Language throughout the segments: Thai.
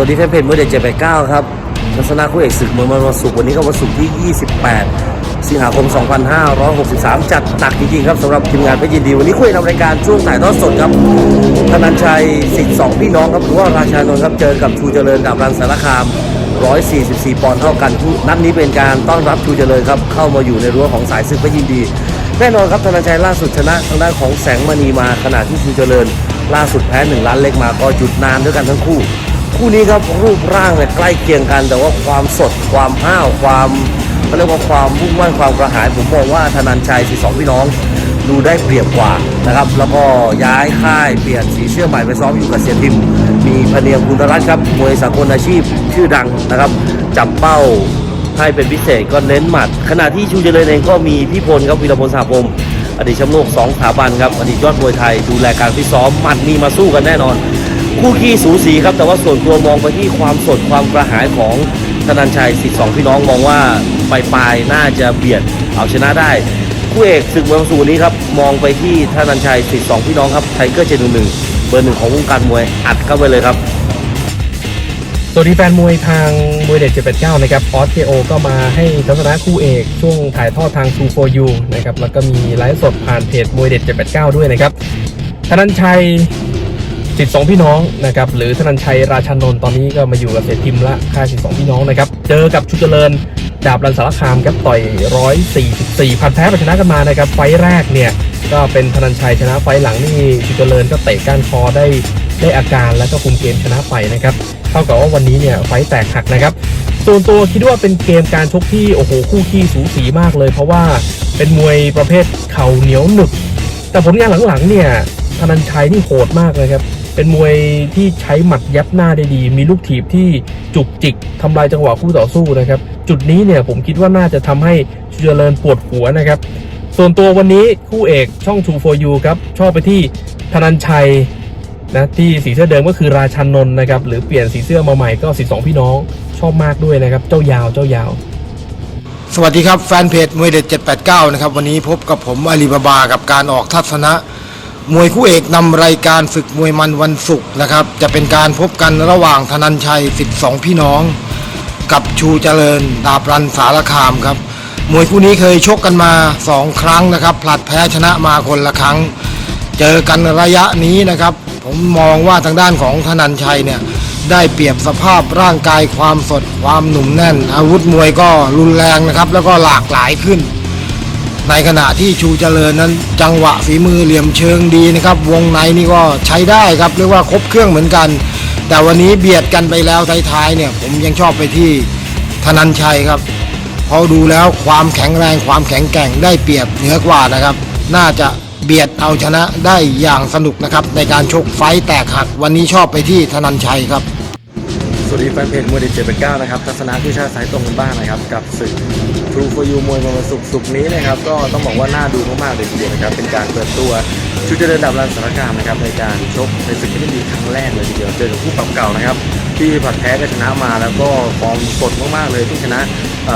วัสดีแฟนเพจมวยเด็ดเจ็ดแปดเก้าครับทัศนาคู่เอกศึกมวยมันวันศุกร์วันนี้ก็วันศุกร์ที่ 28 สิงหาคม 2563 จัดหนักจริงๆครับสำหรับทีมงานเพชรยินดี วันนี้คุยนำรายการช่วงถ่ายทอดสดครับธนันชัยสิทธิ์สองพี่น้องครับหรือว่าราชานนท์ครับเจอกับชูเจริญดาบรันสารคาม 144 ปอนด์เท่ากันนัดนี้เป็นการต้อนรับชูเจริญครับเข้ามาอยู่ในรั้วของสายศึกเพชรยินดี แน่นอนครับธนันชัยล่าสุดชนะทางด้านของแสงมณีมาขณะที่ชูเจริญ ล่าสุดแพ้หนึ่งล้านเล็กมาก็จุดนานด้วยกันทั้งคู่ คู่นี้ครับรูปร่างเนี่ยใกล้เคียงกัน แต่ว่าความสดความห้าวความเขาเรียกว่าความมุ่งมั่นความกระหายผมมองว่าธนันชัยสีสองพี่น้องดูได้เปรียบกว่านะครับ แล้วก็ย้ายค่ายเปลี่ยนสีเสื้อใหม่ไปซ้อมอยู่กับเสียทิม มีพเนียงคุณรัตน์ครับมวยสากลอาชีพชื่อดังนะครับ จับเป้าให้เป็นพิเศษก็เน้นหมัด ขณะที่ชูเจริญเองก็มีพี่พลครับวีรพลสาพรมอดีตแชมป์โลกสองสถาบันครับอดีตยอดมวยไทยดูแลการฟิตซ้อมหมัดมีมาสู้กันแน่นอน คู่ขี้สูสีครับ แต่ว่าส่วนตัวมองไปที่ความสดความกระหายของธนันชัยสิทธิ์สองพี่น้องมองว่าปลายปลายๆน่าจะเบียดเอาชนะได้คู่เอกศึกมวยสูนี้ครับมองไปที่ธนันชัยสิทธิ์สองพี่น้องครับไทเกอร์เจนหนึ่งเบอร์หนึ่งของวงการมวยอัดเข้าไปเลยครับสวัสดีแฟนมวยทางมวยเด็ด789 นะครับออสเคโอก็มาให้ทัศนะคู่เอก ช่วงถ่ายทอดทาง True for You นะครับ แล้วก็มีไลฟ์สดผ่านเพจมวยเด็ด789 ด้วยนะครับธนันชัย สิทธิ์สองพี่น้องนะครับหรือธนันชัยราชานนท์ตอนนี้ก็มาอยู่กับเสียทิมละค่ายสิทธิ์สองพี่น้องนะครับเจอกับชุดเจริญดาบรันสารคามครับต่อย144ผัดแพ้ไปชนะกันมานะครับไฟแรกเนี่ยก็เป็นธนันชัยชนะไฟหลังนี่ชุดเจริญก็เตะก้านคอได้ได้อาการแล้วก็คุมเกมชนะไปนะครับเท่ากับว่าวันนี้เนี่ยไฟแตกหักนะครับส่วนตัวคิดว่าเป็นเกมการชกที่โอ้โหคู่ขี้สูสีมากเลย เพราะว่าเป็นมวยประเภทเข่าเหนียวหนึบแต่ผลงานหลังๆเนี่ยธนันชัยนี่โหดมากเลยครับ เป็นมวยที่ใช้หมัดยับหน้าได้ดี มีลูกถีบที่จุกจิกทำลายจังหวะคู่ต่อสู้นะครับ จุดนี้เนี่ยผมคิดว่าน่าจะทำให้ชูเจริญปวดหัวนะครับ ส่วนตัววันนี้คู่เอกช่อง True for u ครับ ชอบไปที่ธนันชัยนะที่สีเสื้อเดิมก็คือราชันนนนะครับ หรือเปลี่ยนสีเสื้อมาใหม่ก็สีสองพี่น้องชอบมากด้วยนะครับ เจ้ายาวเจ้ายาว สวัสดีครับแฟนเพจมวยเด็ด789 นะครับ วันนี้พบกับผมอาลีบาบากับการออกทัศนะ มวยคู่เอกนำรายการฝึกมวยมันวันศุกร์นะครับ จะเป็นการพบกันระหว่างธนันชัยสิทธิ์สองพี่น้อง กับชูเจริญ ดาบรันสารคามครับ มวยคู่นี้เคยชกกันมา 2 ครั้งนะครับผลัดแพ้ชนะมาคนละครั้ง เจอกันระยะนี้นะครับ ผมมองว่าทางด้านของธนันชัยเนี่ยได้เปรียบสภาพร่างกายความสดความหนุ่มแน่น อาวุธมวยก็รุนแรงนะครับ แล้วก็หลากหลายขึ้น ในขณะที่ชูเจริญนั้น จังหวะฝีมือเหลี่ยมเชิงดีนะครับ วงในนี่ก็ใช้ได้ครับเรียกว่าครบเครื่องเหมือนกัน แต่วันนี้เบียดกันไปแล้วท้ายๆเนี่ยผมยังชอบไปที่ธนันชัยครับเพราะดูแล้วความแข็งแรงความแข็งแกร่งได้เปรียบเหนือกว่านะครับ น่าจะเบียดเอาชนะได้อย่างสนุกนะครับ ในการชกไฟแตกหักวันนี้ชอบไปที่ธนันชัยครับ สวัสดีแฟนเพจมวยเด็ดเจ็ดเป็นเก้านะครับทัศนะที่ชาติสายตรงกันบ้างนะครับ กับศึก True for You มวยวันศุกร์ศุกร์นี้นะครับ ก็ต้องบอกว่าน่าดูมากๆเลยทีเดียวนะครับ เป็นการเปิดตัวชุดเจริญดับรันสารคามนะครับ ในการชกในศึกที่ดีครั้งแรกเลยทีเดียวเจอกับคู่ปรับเก่านะครับ ที่ผัดแพ้ก็ชนะมาแล้วก็ฟอร์มสดมากๆเลยที่ชนะ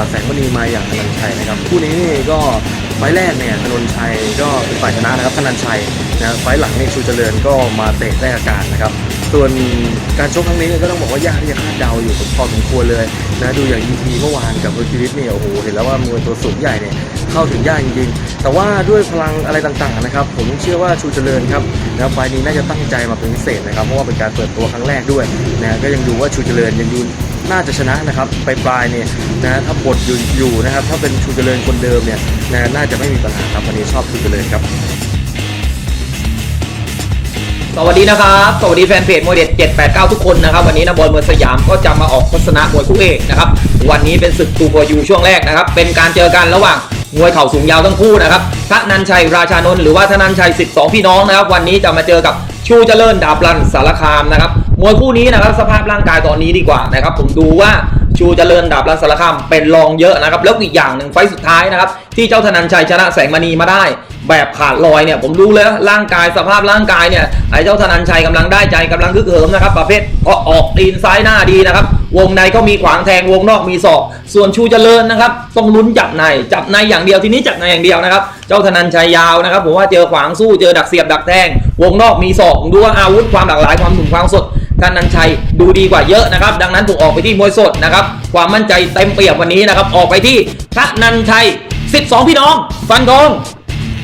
แสงมณีมาอย่างธนันชัยนะครับคู่นี้นี่ก็ไฟแรกเนี่ยธนนชัยก็เป็นฝ่ายชนะนะครับธนันชัยนะไฟหลังนี่ชูเจริญก็มาเตะได้อาการนะครับ ส่วนการชกครั้งนี้เนี่ยก็ต้องบอกว่ายากที่จะคาดเดาอยู่พอสมควรเลยนะดูอย่าง EP เมื่อวานกับเฮอร์คิวิสเนี่ยโอ้โหเห็นแล้วว่ามวยตัวสูงใหญ่เนี่ยเข้าถึงยากจริงๆแต่ว่าด้วยพลังอะไรต่างๆนะครับผมเชื่อว่าชูเจริญครับนะไฟล์นี้น่าจะตั้งใจมาเป็นพิเศษนะครับเพราะว่าเป็นการเปิดตัวครั้งแรกด้วยนะก็ยังดูว่าชูเจริญยังดูน่าจะชนะนะครับไปปลายเนี่ยนะถ้าบทอยู่อยู่นะครับถ้าเป็นชูเจริญคนเดิมเนี่ยนะน่าจะไม่มีปัญหาครับวันนี้ชอบชูเจริญครับ สวัสดีนะครับ สวัสดีแฟนเพจมวยเด็ด 789 ทุกคนนะครับ วันนี้นะบอลเมืองสยามก็จะมาออกทัศนะมวยคู่เอกนะครับ วันนี้เป็นศึกตูโกยูช่วงแรกนะครับ เป็นการเจอกันระหว่างมวยเข่าสูงยาวทั้งคู่นะครับทนันชัยราชานนท์หรือว่าทนันชัยสิทธิ์สองพี่น้องนะครับ วันนี้จะมาเจอกับชูเจริญดาบรันสารคามนะครับ มวยคู่นี้นะครับสภาพร่างกายตอนนี้ดีกว่านะครับ ผมดูว่าชูเจริญดาบรันสารคามเป็นรองเยอะนะครับ แล้วอีกอย่างหนึ่งไฟสุดท้ายนะครับที่เจ้าธนันชัยชนะแสงมณีมาได้ แบบขาดลอยเนี่ยผมรู้เลยว่าร่างกายสภาพร่างกายเนี่ยไอ้เจ้าธนันชัยกำลังได้ใจกำลังคึกเหิมนะครับ ประเภทก็ออกตีนซ้ายหน้าดีนะครับ วงในก็มีขวางแทงวงนอกมีศอก ส่วนชูเจริญนะครับต้องลุ้นจับในจับในอย่างเดียวทีนี้จับในอย่างเดียวนะครับ เจ้าธนันชัยยาวนะครับผมว่าเจอขวางสู้เจอดักเสียบดักแทง วงนอกมีศอกดูว่าอาวุธความหลากหลายความหนุ่มความสดธธนันชัยดูดีกว่าเยอะนะครับ ดังนั้นถูกออกไปที่มวยสดนะครับความมั่นใจเต็มเปี่ยมวันนี้นะครับออกไปที่ธนันชัย12 พี่น้อง ฟันธง